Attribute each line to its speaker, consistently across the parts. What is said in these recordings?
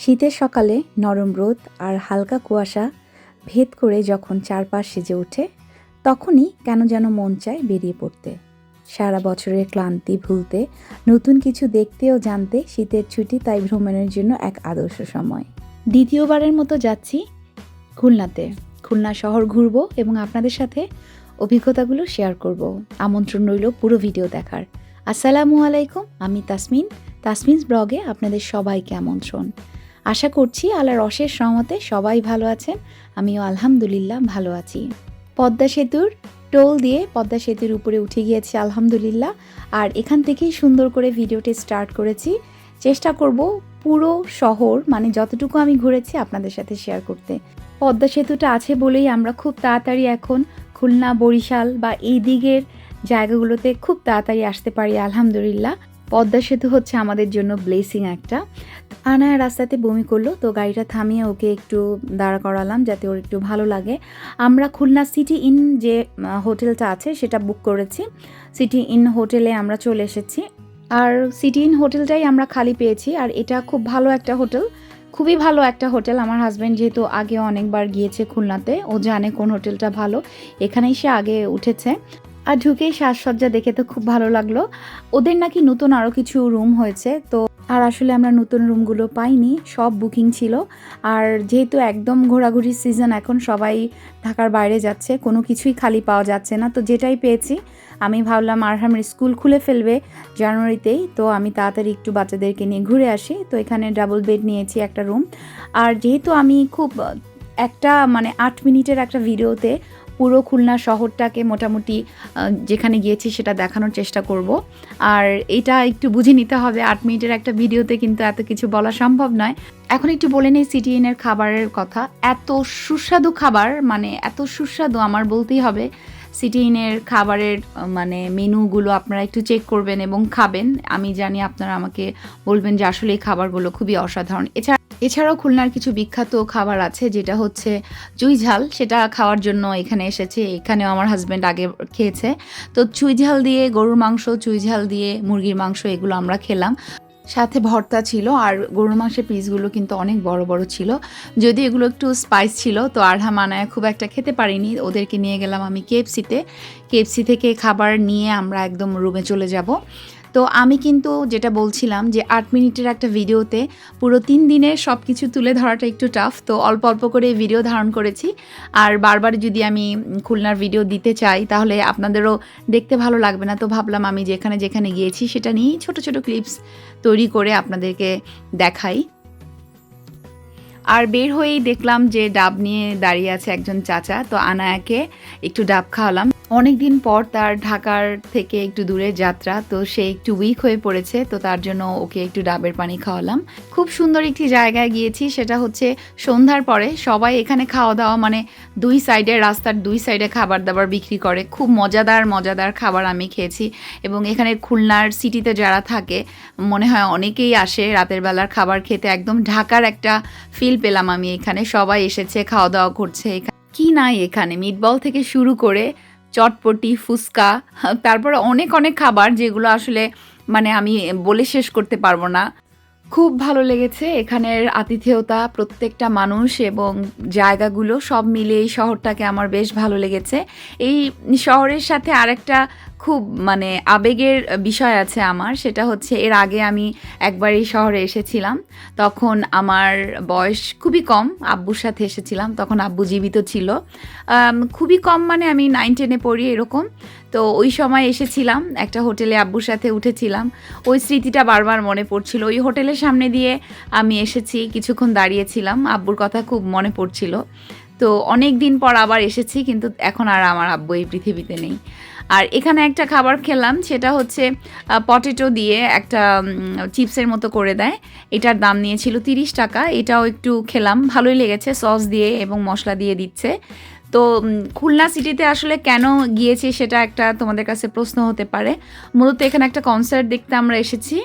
Speaker 1: শীতের সকালে নরম রোদ আর হালকা কুয়াশা ভেদ করে যখন চারপাশ সেজে ওঠে, তখনই কেন যেন মন চায় বেরিয়ে পড়তে। সারা বছরের ক্লান্তি ভুলতে, নতুন কিছু দেখতে ও জানতে শীতের ছুটি তাই ভ্রমণের জন্য এক আদর্শ সময়। দ্বিতীয়বারের মতো যাচ্ছি খুলনাতে। খুলনা শহর ঘুরবো এবং আপনাদের সাথে অভিজ্ঞতাগুলো শেয়ার করব। আমন্ত্রণ রইল পুরো ভিডিও দেখার। আসসালামু আলাইকুম, আমি তাসমিন। তাসমিনস ব্লগে আপনাদের সবাইকে আমন্ত্রণ। আশা করছি আল্লাহর অশেষ রহমতে সবাই ভালো আছেন। আমিও আলহামদুলিল্লাহ ভালো আছি। পদ্মা সেতুর টোল দিয়ে পদ্মা সেতুর উপরে উঠে গিয়েছি আলহামদুলিল্লাহ। আর এখান থেকেই সুন্দর করে ভিডিওটি স্টার্ট করেছি। চেষ্টা করব পুরো শহর মানে যতটুকু আমি ঘুরেছি আপনাদের সাথে শেয়ার করতে। পদ্মা সেতুটা আছে বলেই আমরা খুব তাড়াতাড়ি এখন খুলনা, বরিশাল বা এই দিকের জায়গাগুলোতে খুব তাড়াতাড়ি আসতে পারি আলহামদুলিল্লাহ। পদ্মা সেতু হচ্ছে আমাদের জন্য ব্লেসিং একটা। আনায় রাস্তাতে বমি করল, তো গাড়িটা থামিয়ে ওকে একটু দাঁড়া করালাম যাতে ওর একটু ভালো লাগে। আমরা খুলনা সিটি ইন যে হোটেলটা আছে সেটা বুক করেছি। সিটি ইন হোটেলে আমরা চলে এসেছি। আর সিটি ইন হোটেলটাই আমরা খালি পেয়েছি। আর এটা খুব ভালো একটা হোটেল। খুবই ভালো একটা হোটেল। আমার হাজব্যান্ড যেহেতু আগে অনেকবার গিয়েছে খুলনাতে, ও জানে কোন হোটেলটা ভালো। এখানেই সে আগে উঠেছে। আর ঢুকেই সাজসজ্জা দেখে তো খুব ভালো লাগল। ওদের নাকি নতুন আরও কিছু রুম হয়েছে, তো আর আসলে আমরা নতুন রুমগুলো পাইনি, সব বুকিং ছিল। আর যেহেতু একদম ঘোরাঘুরির সিজন এখন সবাই ঢাকার বাইরে যাচ্ছে, কোনো কিছুই খালি পাওয়া যাচ্ছে না, তো যেটাই পেয়েছি, আমি ভাবলাম আরহামের স্কুল খুলে ফেলবে জানুয়ারিতেই, তো আমি তাড়াতাড়ি একটু বাচ্চাদেরকে নিয়ে ঘুরে আসি। তো এখানে ডাবল বেড নিয়েছি একটা রুম আর যেহেতু আমি খুব একটা মানে আট মিনিটের একটা ভিডিওতে পুরো খুলনা শহরটাকে মোটামুটি যেখানে গিয়েছি সেটা দেখানোর চেষ্টা করব। আর এটা একটু বুঝে নিতে হবে, আট মিনিটের একটা ভিডিওতে কিন্তু এত কিছু বলা সম্ভব নয়। এখন একটু বলে নেই সিটি ইনের খাবারের কথা। এত সুস্বাদু খাবার মানে এত সুস্বাদু আমার বলতেই হবে সিটি ইনের খাবারের মানে মেনুগুলো আপনারা একটু চেক করবেন এবং খাবেন। আমি জানি আপনারা আমাকে বলবেন যে আসলে এই খাবারগুলো খুবই অসাধারণ। এছাড়া এছাড়াও খুলনার কিছু বিখ্যাত খাবার আছে, যেটা হচ্ছে চুই ঝাল। সেটা খাওয়ার জন্য এখানে এসেছে। এখানেও আমার হাজব্যান্ড আগে খেয়েছে। তো চুই ঝাল দিয়ে, গরুর মাংস, চুই ঝাল দিয়ে, মুরগির মাংস, এগুলো আমরা খেলাম। সাথে ভর্তা ছিল, আর গরুর মাংসের পিসগুলো কিন্তু অনেক বড় বড় ছিল। যদি এগুলো একটু স্পাইস ছিল, তো আরহা মানায় খুব একটা খেতে পারিনি। ওদেরকে নিয়ে গেলাম আমি কেএফসিতে কেএফসি থেকে খাবার নিয়ে আমরা একদম রুমে চলে যাব। তো আমি কিন্তু যেটা বলছিলাম যে আট মিনিটের একটা ভিডিওতে পুরো তিন দিনের সব কিছু তুলে ধরাটা একটু টাফ তো অল্প অল্প করে ভিডিও ধারণ করেছি। আর বারবার যদি আমি খুলনার ভিডিও দিতে চাই, তাহলে আপনাদেরও দেখতে ভালো লাগবে না। তো ভাবলাম আমি যেখানে যেখানে গিয়েছি, সেটা নিয়েই ছোট ছোট ক্লিপস তৈরি করে আপনাদেরকে দেখাই। আর বের হয়েই দেখলাম যে ডাব নিয়ে দাঁড়িয়ে আছে একজন চাচা, তো আনায়াকে একটু ডাব খাওয়ালাম। অনেক দিন পর তার ঢাকার থেকে একটু দূরের যাত্রা, তো সে একটু উইক হয়ে পড়েছে, তো তার জন্য ওকে একটু ডাবের পানি খাওয়ালাম। খুব সুন্দর একটি জায়গায় গিয়েছি, সেটা হচ্ছে সন্ধ্যার পরে সবাই এখানে খাওয়া দাওয়া মানে দুই সাইডে রাস্তার দুই সাইডে খাবার দাবার বিক্রি করে। খুব মজাদার মজাদার খাবার আমি খেয়েছি এবং এখানে খুলনার সিটিতে যারা থাকে, মনে হয় অনেকেই আসে রাতের বেলার খাবার খেতে। একদম ঢাকার একটা ফিল পেলাম আমি এখানে। সবাই এসেছে, খাওয়া দাওয়া করছে এখা- কি নাই এখানে? মিটবল থেকে শুরু করে চটপটি, ফুচকা, তারপরে অনেক অনেক খাবার যেগুলো আসলে মানে আমি বলে শেষ করতে পারব না। খুব ভালো লেগেছে এখানের আতিথেয়তা, প্রত্যেকটা মানুষ এবং জায়গাগুলো সব মিলে এই শহরটাকে আমার বেশ ভালো লেগেছে। এই শহরের সাথে আরেকটা খুব মানে আবেগের বিষয় আছে আমার। সেটা হচ্ছে এর আগে আমি একবার এই শহরে এসেছিলাম। তখন আমার বয়স খুবই কম, আব্বুর সাথে এসেছিলাম। তখন আব্বু জীবিত ছিল। খুবই কম মানে আমি নাইন টেনে পড়ি এরকম। তো ওই সময় এসেছিলাম, একটা হোটেলে আব্বুর সাথে উঠেছিলাম। ওই স্মৃতিটা বারবার মনে পড়ছিল। ওই হোটেলের সামনে দিয়ে আমি এসেছি, কিছুক্ষণ দাঁড়িয়েছিলাম। আব্বুর কথা খুব মনে পড়ছিল। তো অনেক দিন পর আবার এসেছি, কিন্তু এখন আর আমার আব্বু এই পৃথিবীতে নেই। আর এখানে একটা খাবার খেলাম, সেটা হচ্ছে পটেটো দিয়ে একটা চিপসের মতো করে দেয়। এটার দাম নিয়েছিল তিরিশ টাকা, এটাও একটু খেলাম, ভালোই লেগেছে, সস দিয়ে এবং মশলা দিয়ে দিচ্ছে। তো খুলনা সিটিতে আসলে কেন গিয়েছি সেটা একটা তোমাদের কাছে প্রশ্ন হতে পারে। মূলত এখানে একটা কনসার্ট দেখতে আমরা এসেছি।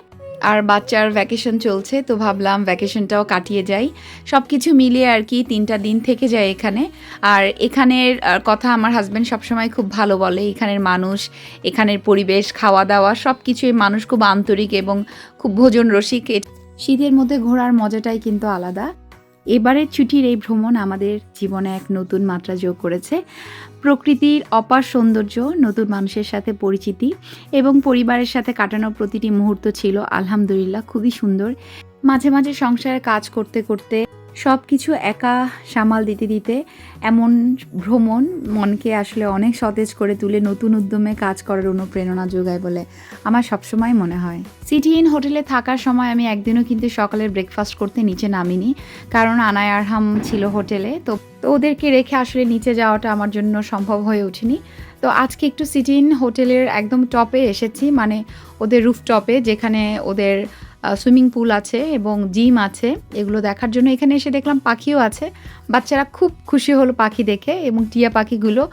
Speaker 1: আর বাচ্চার ভ্যাকেশন চলছে, তো ভাবলাম ভ্যাকেশনটাও কাটিয়ে যাই। সব কিছু মিলিয়ে আর কি তিনটা দিন থেকে যায় এখানে। আর এখানের কথা আমার হাজব্যান্ড সবসময় খুব ভালো বলে। এখানের মানুষ, এখানের পরিবেশ খাওয়া দাওয়া সব কিছুই মানুষ খুব আন্তরিক এবং খুব ভোজন রসিক। শীতের মধ্যে ঘোরার মজাটাই কিন্তু আলাদা। এবারের ছুটির এই ভ্রমণ আমাদের জীবনে এক নতুন মাত্রা যোগ করেছে। প্রকৃতির অপার সৌন্দর্য, নতুন মানুষের সাথে পরিচিতি এবং পরিবারের সাথে কাটানোর প্রতিটি মুহূর্ত ছিল আলহামদুলিল্লাহ খুবই সুন্দর। মাঝে মাঝে সংসারে কাজ করতে করতে সব কিছু একা সামাল দিতে দিতে এমন ভ্রমণ মনকে আসলে অনেক সতেজ করে তুলে নতুন উদ্যমে কাজ করার অনুপ্রেরণা যোগায় বলে আমার সবসময় মনে হয়। সিটি ইন হোটেলে থাকার সময় আমি একদিনও কিন্তু সকালের ব্রেকফাস্ট করতে নিচে নামিনি, কারণ আনায় আরহাম ছিল হোটেলে, তো তো ওদেরকে রেখে আসলে নিচে যাওয়াটা আমার জন্য সম্ভব হয়ে ওঠেনি। তো আজকে একটু সিটি ইন হোটেলের একদম টপে এসেছি মানে ওদের রুফ টপে যেখানে ওদের সুইমিং পুল আছে এবং জিম আছে। এগুলো দেখার জন্য এখানে এসে দেখলাম পাখিও আছে। বাচ্চারা খুব খুশি হলো পাখি দেখে এবং টিয়া পাখিগুলো।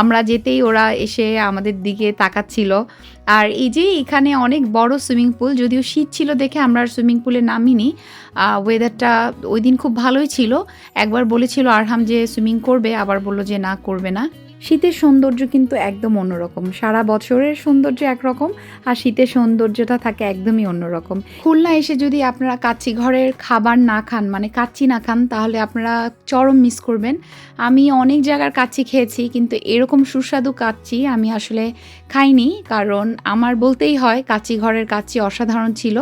Speaker 1: আমরা যেতেই ওরা এসে আমাদের দিকে তাকাচ্ছিল। আর এই যে এখানে অনেক বড় সুইমিং পুল, যদিও শীত ছিল দেখে আমরা সুইমিং পুলে নামিনি। ওয়েদারটা ওই দিন খুব ভালোই ছিল। একবার বলেছিল আরহাম যে সুইমিং করবে, আবার বলল যে না, করবে না। শীতের সৌন্দর্য কিন্তু একদম অন্যরকম। সারা বছরের সৌন্দর্য একরকম আর শীতের সৌন্দর্যটা থাকে একদমই অন্যরকম। খুলনা এসে যদি আপনারা কাচ্চি ঘরের খাবার না খান মানে কাচ্চি না খান, তাহলে আপনারা চরম মিস করবেন। আমি অনেক জায়গার কাচ্চি খেয়েছি, কিন্তু এরকম সুস্বাদু কাচ্চি আমি আসলে খাইনি। কারণ আমার বলতেই হয়, কাচ্চি ঘরের কাচ্চি অসাধারণ ছিল।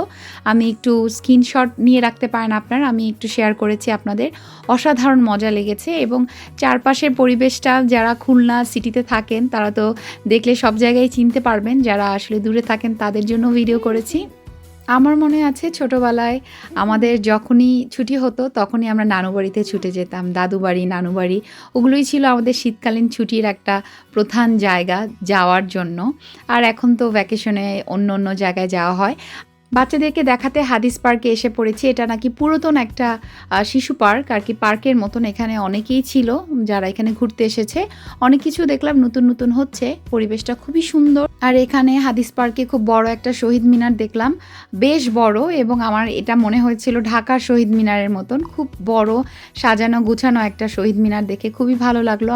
Speaker 1: আমি একটু স্ক্রিনশট নিয়ে রাখতে পারেন আপনার, আমি একটু শেয়ার করেছি আপনাদের। অসাধারণ মজা লেগেছে এবং চারপাশের পরিবেশটা, যারা খুলনা সিটিতে থাকেন, তারা তো দেখলে সব জায়গায় চিনতে পারবেন যারা আসলে দূরে থাকেন তাদের জন্য ভিডিও করেছি। আমার মনে আছে ছোটোবেলায় আমাদের যখনই ছুটি হতো তখনই আমরা নানু বাড়িতে ছুটে যেতাম, দাদু বাড়ি, নানু বাড়ি, ওগুলোই ছিল আমাদের শীতকালীন ছুটির একটা প্রধান জায়গা যাওয়ার জন্য। আর এখন তো ভ্যাকেশনে অন্য অন্য জায়গায় যাওয়া হয়। বাচ্চাদেরকে দেখাতে হাদিস পার্কে এসে পড়েছি। এটা নাকি পুরাতন একটা শিশু পার্ক আর কি পার্কের মতন এখানে অনেকেই ছিল যারা এখানে ঘুরতে এসেছে। অনেক কিছু দেখলাম, নতুন নতুন হচ্ছে। পরিবেশটা খুবই সুন্দর। আর এখানে হাদিস পার্কে খুব বড় একটা শহীদ মিনার দেখলাম। বেশ বড় এবং আমার এটা মনে হয়েছিল ঢাকার শহীদ মিনারের মতন। খুব বড়, সাজানো, গুছানো একটা শহীদ মিনার দেখে খুবই ভালো লাগল।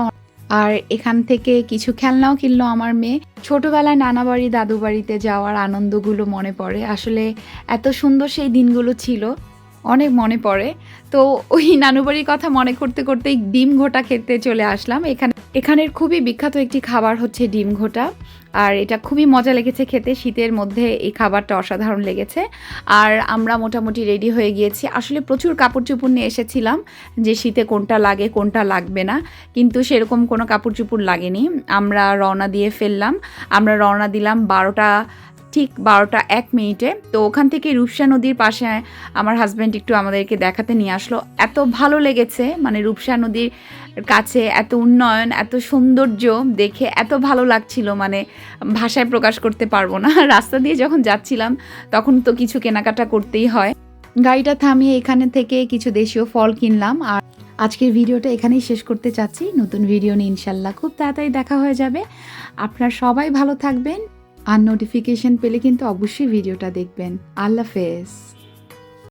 Speaker 1: আর এখান থেকে কিছু খেলনাও কিনলো আমার মেয়ে। ছোটবেলায় নানা বাড়ি, দাদু বাড়িতে যাওয়ার আনন্দগুলো মনে পড়ে। আসলে এত সুন্দর সেই দিনগুলো ছিল, অনেক মনে পড়ে। তো ওই নানু বাড়ির কথা মনে করতে করতেই ডিম ঘোটা খেতে চলে আসলাম। এখানে, এখানের খুবই বিখ্যাত একটি খাবার হচ্ছে ডিম ঘোটা। আর এটা খুবই মজা লেগেছে খেতে। শীতের মধ্যে এই খাবারটা অসাধারণ লেগেছে। আর আমরা মোটামুটি রেডি হয়ে গিয়েছি। আসলে প্রচুর কাপড় চোপড় নিয়ে এসেছিলাম যে শীতে কোনটা লাগে, কোনটা লাগবে না। কিন্তু সেরকম কোনো কাপড় চোপড় লাগেনি। আমরা রওনা দিয়ে ফেললাম। আমরা রওনা দিলাম বারোটা ঠিক বারোটা এক মিনিটে। তো ওখান থেকে রূপসা নদীর পাশে আমার হাজব্যান্ড একটু আমাদেরকে দেখাতে নিয়ে আসলো। এত ভালো লেগেছে মানে রূপসা নদীর কাছে এত উন্নয়ন, এত সৌন্দর্য দেখে এত ভালো লাগছিল মানে ভাষায় প্রকাশ করতে পারব না। রাস্তা দিয়ে যখন যাচ্ছিলাম, তখন তো কিছু কেনাকাটা করতেই হয়। গাড়িটা থামিয়ে এখানে থেকে কিছু দেশীয় ফল কিনলাম। আর আজকের ভিডিওটা এখানেই শেষ করতে চাচ্ছি। নতুন ভিডিও নিয়ে ইনশাল্লাহ খুব তাড়াতাড়ি দেখা হয়ে যাবে। আপনারা সবাই ভালো থাকবেন। আর নোটিফিকেশন পেলে কিন্তু অবশ্যই ভিডিওটা দেখবেন। আল্লাহ হাফেজ।